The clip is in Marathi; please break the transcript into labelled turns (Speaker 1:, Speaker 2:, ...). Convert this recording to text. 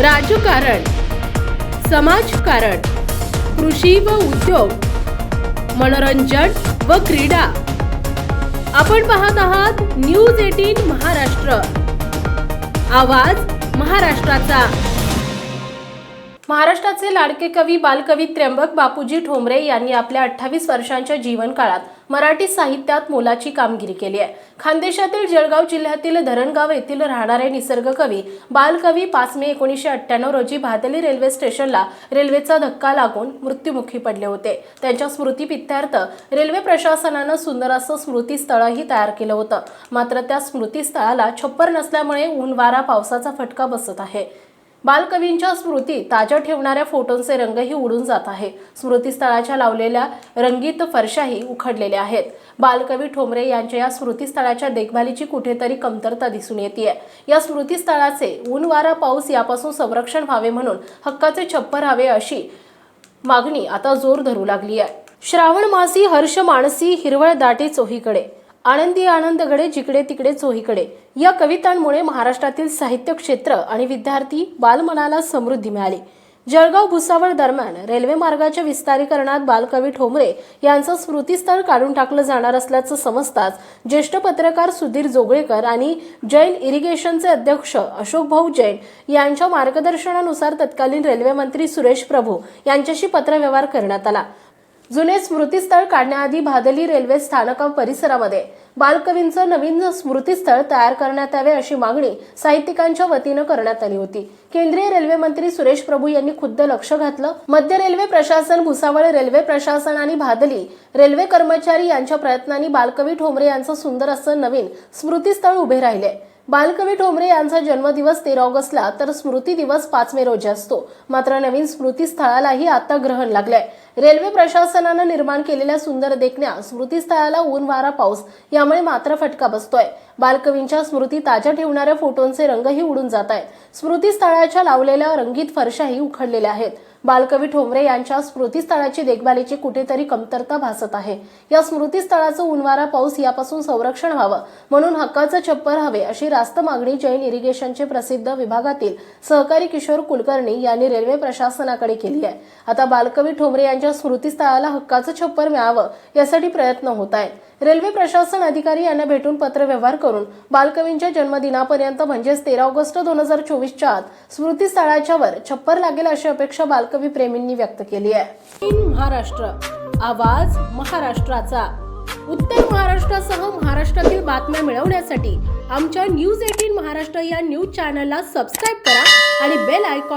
Speaker 1: राजकारण समाजकारण कृषी व उद्योग मनोरंजन व क्रीडा. आपण पाहत आहात न्यूज एटीन महाराष्ट्र. आवाज महाराष्ट्राचा. महाराष्ट्राचे लाडके कवी बालकवी त्र्यंबक बापूजी ठोंबरे यांनी आपल्या अठ्ठावीस वर्षांच्या जीवनकाळात मराठी साहित्यात मोलाची कामगिरी केली आहे. खानदेशातील जळगाव जिल्ह्यातील धरणगाव येथील राहणारे निसर्गकवी बालकवी पाच मे एकोणीसशे अठ्ठ्याण्णव रोजी भादली रेल्वे स्टेशनला रेल्वेचा धक्का लागून मृत्युमुखी पडले होते. त्यांच्या स्मृतीपित्यार्थ रेल्वे प्रशासनानं सुंदर असं स्मृतीस्थळही तयार केलं होतं. मात्र त्या स्मृतीस्थळाला छप्पर नसल्यामुळे ऊन वारा पावसाचा फटका बसत आहे. बालकवींच्या स्मृती ताज्या ठेवणाऱ्या फोटोंचे रंगही उडून जात आहे. स्मृतीस्थळाच्या लावलेल्या रंगीत फरशाही उखडलेल्या आहेत. बालकवी ठोंबरे यांच्या या स्मृतीस्थळाच्या देखभालीची कुठेतरी कमतरता दिसून येते या स्मृतीस्थळाचे ऊन वारा पाऊस यापासून संरक्षण व्हावे म्हणून हक्काचे छप्पर हवे अशी मागणी आता जोर धरू लागली आहे श्रावण मासी हर्ष मानसी हिरवळ दाटे चोहीकडे. आनंदी आनंदगडे जिकडे तिकडे चोहीकडे. या कवितांमुळे महाराष्ट्रातील साहित्य क्षेत्र आणि विद्यार्थी बालमनाला समृद्धी मिळाली. जळगाव भुसावळ दरम्यान रेल्वे मार्गाच्या विस्तारीकरणात बालकवी ठोंबरे यांचं स्मृतीस्थळ काढून टाकलं जाणार असल्याचं समजताच ज्येष्ठ पत्रकार सुधीर जोगळेकर आणि जैन इरिगेशनचे अध्यक्ष अशोक भाऊ जैन यांच्या मार्गदर्शनानुसार तत्कालीन रेल्वेमंत्री सुरेश प्रभू यांच्याशी पत्रव्यवहार करण्यात आला. जुने स्मृतीस्थळ काढण्याआधी भादली रेल्वे स्थानक परिसरामध्ये बालकवींचं नवीन स्मृतीस्थळ तयार करण्यात यावे अशी मागणी साहित्यिकांच्या वतीनं करण्यात आली होती. केंद्रीय रेल्वे मंत्री सुरेश प्रभू यांनी खुद्द लक्ष घातलं. मध्य रेल्वे प्रशासन भुसावळ रेल्वे प्रशासन आणि भादली रेल्वे कर्मचारी यांच्या प्रयत्नांनी बालकवी ठोंबरे यांचं सुंदर असं नवीन स्मृतीस्थळ उभे राहिले. बालकवी ठोंबरे यांचा जन्मदिवस तेरा ऑगस्टला तर स्मृती दिवस पाच मे रोजी असतो. मात्र नवीन स्मृतीस्थळालाही आता ग्रहण लागलंय. रेल्वे प्रशासनानं निर्माण केलेल्या सुंदर देखण्या स्मृतीस्थळाला ऊन वारा पाऊस यामुळे मात्र फटका बसतोय. बालकवींच्या स्मृती ताज्या ठेवणाऱ्या फोटोंचे रंगही उडून जात आहेत. स्मृतीस्थळाच्या लावलेल्या रंगीत फरशाही उखडलेल्या आहेत. बालकवी ठोंबरे यांच्या स्मृतीस्थळाची देखभालीची कुठेतरी कमतरता भासत आहे. या स्मृतीस्थळाचं उनवारा पाऊस यापासून संरक्षण व्हावं म्हणून हक्काचं छप्पर हवे अशी रास्त मागणी जैन इरिगेशनचे प्रसिद्ध विभागातील सहकारी किशोर कुलकर्णी यांनी रेल्वे प्रशासनाकडे केली आहे. आता बालकवी ठोंबरे यांच्या स्मृतीस्थळाला हक्काचं छप्पर मिळावं यासाठी प्रयत्न होत आहेत. रेल्वे प्रशासन अधिकारी यांना भेटून पत्रव्यवहार करून बालकवींच्या जन्मदिनापर्यंत म्हणजेच तेरा ऑगस्ट दोन हजार चोवीसच्या आत स्मृतीस्थळाच्या वर छप्पर लागेल अशी अपेक्षा बालकवी प्रेमींनी व्यक्त केली आहे. इन महाराष्ट्र आवाज महाराष्ट्राचा. उत्तर महाराष्ट्रासह महाराष्ट्रातील बातम्या मिळवण्यासाठी आमच्या न्यूज एटीन महाराष्ट्र या न्यूज चॅनलला सबस्क्राईब करा आणि बेल आयक